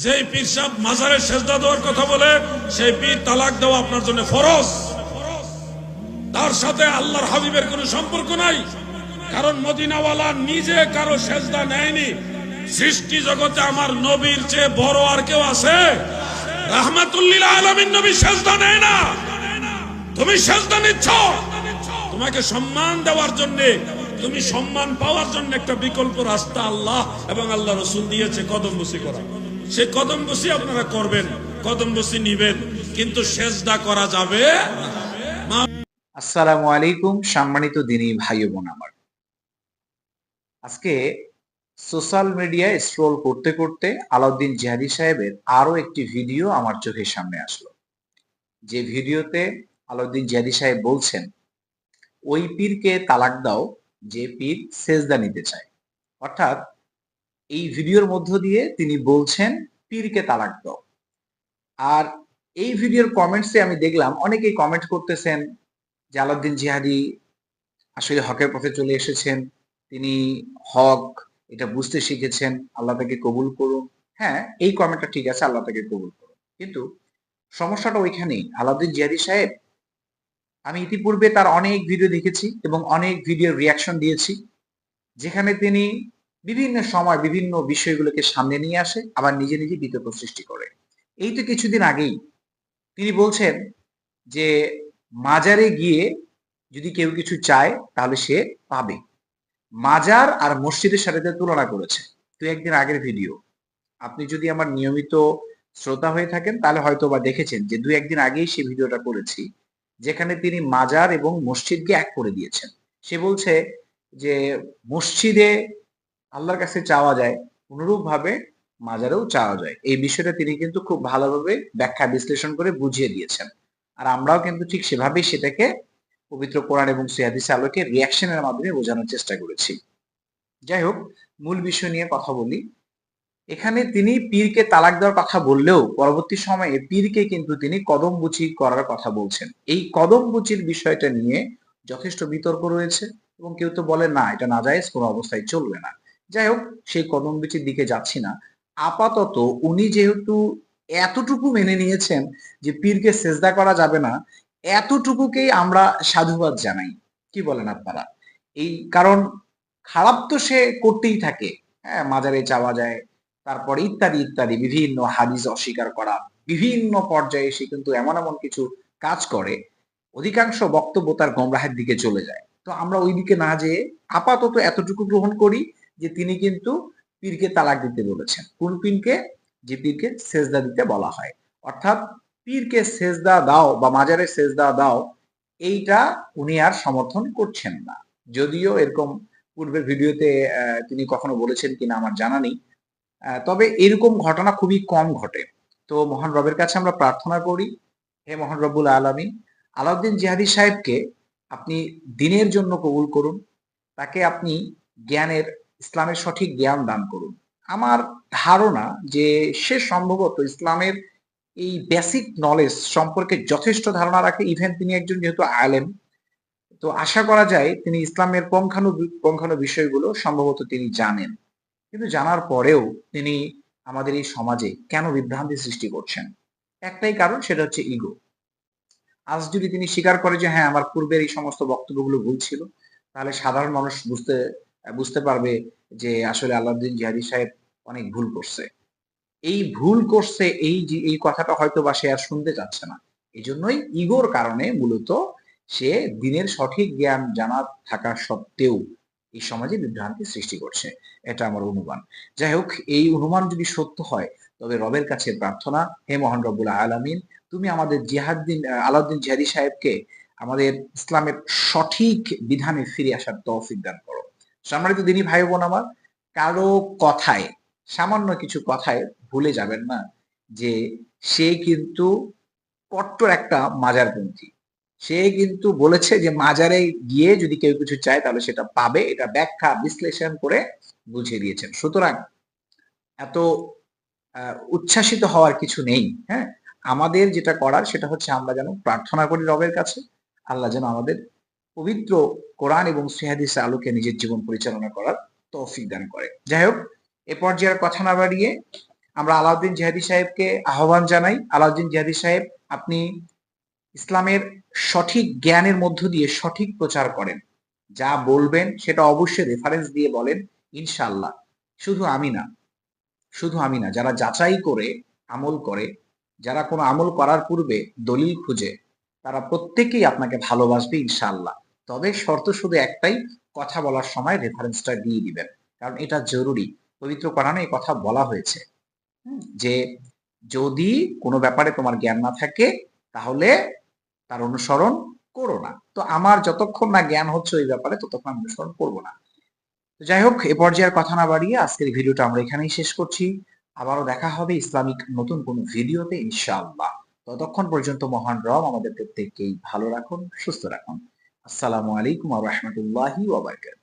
যেই পীর সাহেব মাজারে সেজদা দেওয়ার কথা বলে, সেই পীর তালাক দেওয়া আপনার জন্য ফরজ। তার সাথে আল্লাহর হাবিবের কোনো সম্পর্ক নাই, কারণ মদিনাওয়ালা নিজে কারও সেজদা নেয়নি। সৃষ্টি জগতে আমার নবীর চেয়ে বড় আর কেউ আছে? রাহমাতুল্লিল আলমিন নবী সেজদা নেয় না। তুমি সেজদা নিচ্ছ। তোমাকে সম্মান দেওয়ার জন্য, তুমি সম্মান পাওয়ার জন্য একটা বিকল্প রাস্তা আল্লাহ এবং আল্লাহ রসুল দিয়েছে, কদম বসি করা। সে কদম বসি আপনারা করবেন, কদম বসি নিবেন, কিন্তু সেজদা করা যাবে আসসালামু আলাইকুম, সম্মানিত দিনী ভাই বোন আমার। আজকে সোশ্যাল মিডিয়ায় স্ক্রোল করতে করতে আলাউদ্দিন জিহাদি সাহেবের আরও একটি ভিডিও আমার চোখের সামনে আসলো। যে ভিডিওতে আলাউদ্দিন জিহাদি সাহেব বলছেন, ওই পীরকে তালাক দাও, যে পীর সেজদা নিতে চায়। অর্থাৎ এই ভিডিওর মধ্য দিয়ে তিনি বলছেন, পীরকে তালাক দাও। আর এই ভিডিওর কমেন্টসে আমি দেখলাম, অনেকেই কমেন্ট করতেছেন যে আলাউদ্দিন জিহাদি আসলে হকের পথে চলে এসেছেন, তিনি হক, এটা বুঝতে শিখেছেন, আল্লাহ তাকে কবুল করুন। হ্যাঁ এই কমেন্টটা ঠিক আছে, আল্লাহ তাকে কবুল করুন। কিন্তু সমস্যাটা ওইখানেই। আলাউদ্দিন জিহাদি সাহেব, আমি ইতিপূর্বে তার অনেক ভিডিও দেখেছি এবং অনেক ভিডিওর রিয়াকশন দিয়েছি, যেখানে তিনি বিভিন্ন সময় বিভিন্ন বিষয়গুলোকে সামনে নিয়ে আসে, আবার নিজে নিজে বিতর্ক সৃষ্টি করে। এই তো কিছুদিন আগেই তিনি বলছেন যে, মাজারে গিয়ে যদি কেউ কিছু চায়, তাহলে সে পাবে। মাজার আর মসজিদের সাথে তুলনা করেছে। তো একদিন আগের ভিডিও আপনি যদি আমার নিয়মিত শ্রোতা হয়ে থাকেন, তাহলে হয়তো বা দেখেছেন যে দুই একদিন আগেই সেই ভিডিওটা করেছি, যেখানে তিনি মাজার এবং মসজিদকে এক করে দিয়েছেন। সে বলছে যে, মসজিদে আল্লাহর কাছে চাওয়া যায় অনুরূপ ভাবে মাজারেও চাওয়া যায়। এই বিষয়টা তিনি কিন্তু খুব ভালোভাবে ব্যাখ্যা বিশ্লেষণ করে বুঝিয়ে দিয়েছেন। আর আমরাও কিন্তু ঠিক সেভাবেই সেটাকে পবিত্র কোরআন এবং সিহাদিস আলোকে রিয়াকশনের মাধ্যমে বোঝানোর চেষ্টা করেছি। যাই হোক, মূল বিষয় নিয়ে কথা বলি। এখানে তিনি পীরকে তালাক দেওয়ার কথা বললেও পরবর্তী সময়ে পীরকে কিন্তু তিনি কদম বুচি করার কথা বলছেন। এই কদম বুচির বিষয়টা নিয়ে যথেষ্ট বিতর্ক রয়েছে এবং কেউ তো বলে, না, এটা নাজায়েজ, কোনো অবস্থায় চলবে না। যাই হোক সেই কদম বুচির দিকে যাচ্ছি না। আপাতত উনি যেহেতু এতটুকু মেনে নিয়েছেন যে পীরকে সেজদা করা যাবে না, এতটুকুকেই আমরা সাধুবাদ জানাই। কি বলেন আপনারা? এই কারণ খারাপ তো সে করতেই থাকে। হ্যাঁ মাজারে যাওয়া যায়, তারপর ইত্যাদি ইত্যাদি, বিভিন্ন হাদিস অস্বীকার করা, বিভিন্ন পর্যায়ে সে কিন্তু এমন এমন কিছু কাজ করে, অধিকাংশ বক্তব্য তার গমরাহের দিকে চলে যায়। তো আমরা ওই দিকে না যেয়ে আপাতত এতটুকু গ্রহণ করি। যে তিনি কিন্তু পীরকে তালাক দিতে বলেছেন। কোন পীরকে? যে পীরকে সেজদা দিতে বলা হয়। অর্থাৎ পীরকে সেজদা দাও বা মাজারে সেজদা দাও, এইটা উনি আর সমর্থন করছেন না। যদিও এরকম পূর্বের ভিডিওতে তিনি কখনো বলেছেন কিনা আমার জানা নেই। তবে এরকম ঘটনা খুবই কম ঘটে। তো মহান রবের কাছে আমরা প্রার্থনা করি, হে মহান রব্বুল আলমী আলাউদ্দিন জিহাদি সাহেবকে আপনি দিনের জন্য কবুল করুন। তাকে আপনি জ্ঞানের ইসলামের সঠিক জ্ঞান দান করুন। আমার ধারণা যে সে সম্ভবত ইসলামের এই বেসিক নলেজ সম্পর্কে যথেষ্ট ধারণা রাখে ইভেন তিনি একজন যেহেতু আলেম, তো আশা করা যায় তিনি ইসলামের পঙ্খানু পঙ্খানু বিষয়গুলো সম্ভবত তিনি জানেন। কিন্তু জানার পরেও তিনি আমাদের এই সমাজে কেন বিভ্রান্তি সৃষ্টি করছেন? একটাই কারণ, সেটা হচ্ছে ইগো আজ যদি তিনি স্বীকার করে যে হ্যাঁ আমার পূর্বের এই সমস্ত বক্তব্যগুলো ভুল ছিল, তাহলে সাধারণ মানুষ বুঝতে বুঝতে পারবে যে আসলে আল্লাউদ্দিন জিহাদি সাহেব অনেক ভুল করছে। এই ভুল করছে, এই এই কথাটা হয়তো বা সে আর শুনতে চাচ্ছে না। এই জন্যই ইগোর কারণে মূলত সে দিনের সঠিক জ্ঞান জানা থাকা সত্ত্বেও এই সমাজে বিভ্রান্তি সৃষ্টি করছে। এটা আমার অনুমান। যাই হোক, এই অনুমান যদি সত্য হয়, তবে রবের কাছে প্রার্থনা, হে মহান রব্বুল আলামিন, তুমি আমাদের জিহাদ্দিন আলাউদ্দিন জিহাদি সাহেবকে আমাদের ইসলামের সঠিক বিধানে ফিরে আসার তৌফিক দান করো। সম্মানিত দিনী ভাই বোন আমার, কারও কথায়, সামান্য কিছু কথায় ভুলে যাবেন না যে সে কিন্তু কট্টর একটা মাজারপন্থী। সে কিন্তু বলেছে যে মাজারে গিয়ে যদি কেউ কিছু চায় তাহলে সেটা পাবে। এটা ব্যাখ্যা, বিশ্লেষণ করে বুঝিয়ে দিয়েছেন। সুতরাং এত উচ্ছ্বাসিত হওয়ার কিছু নেই হ্যাঁ? আমাদের যেটা করার সেটা হচ্ছে আমরা যেন প্রার্থনা করি রবের কাছে, আল্লাহ যেন আমাদের পবিত্র কোরআন এবং সিহাদিস আলোকে নিজের জীবন পরিচালনা করার তৌফিক দান করে। যাই হোক এ পর্যায়ের কথা না বাড়িয়ে আমরা আলাউদ্দিন জিহাদি সাহেবকে আহ্বান জানাই। আলাউদ্দিন জিহাদি সাহেব, আপনি ইসলামের সঠিক জ্ঞানের মধ্য দিয়ে সঠিক প্রচার করেন। যা বলবেন সেটা অবশ্যই রেফারেন্স দিয়ে বলেন ইনশাল্লাহ শুধু আমি না, শুধু আমি না, যারা যাচাই করে আমল করে, যারা কোনো আমল করার পূর্বে দলিল খুঁজে তারা প্রত্যেকেই আপনাকে ভালোবাসবে ইনশাআল্লাহ। তবে শর্ত শুধু একটাই, কথা বলার সময় রেফারেন্সটা দিয়ে দিবেন। কারণ এটা জরুরি। পবিত্র কোরআনে এই কথা বলা হয়েছে। যে যদি কোনো ব্যাপারে তোমার জ্ঞান না থাকে, তাহলে তার অনুসরণ করো না। তো আমার যতক্ষণ না জ্ঞান হচ্ছে ওই ব্যাপারে, ততক্ষণ অনুসরণ করব না। তো যাই হোক, এ পর্যায়ের কথা না বাড়িয়ে আজকের ভিডিওটা আমরা এখানেই শেষ করছি। আবারও দেখা হবে ইসলামিক নতুন কোন ভিডিওতে ইনশাআল্লাহ। ততক্ষণ পর্যন্ত মহান রব আমাদের প্রত্যেককেই ভালো রাখুন সুস্থ রাখুন। আসসালামু আলাইকুম ওয়া বারাকাতুহু।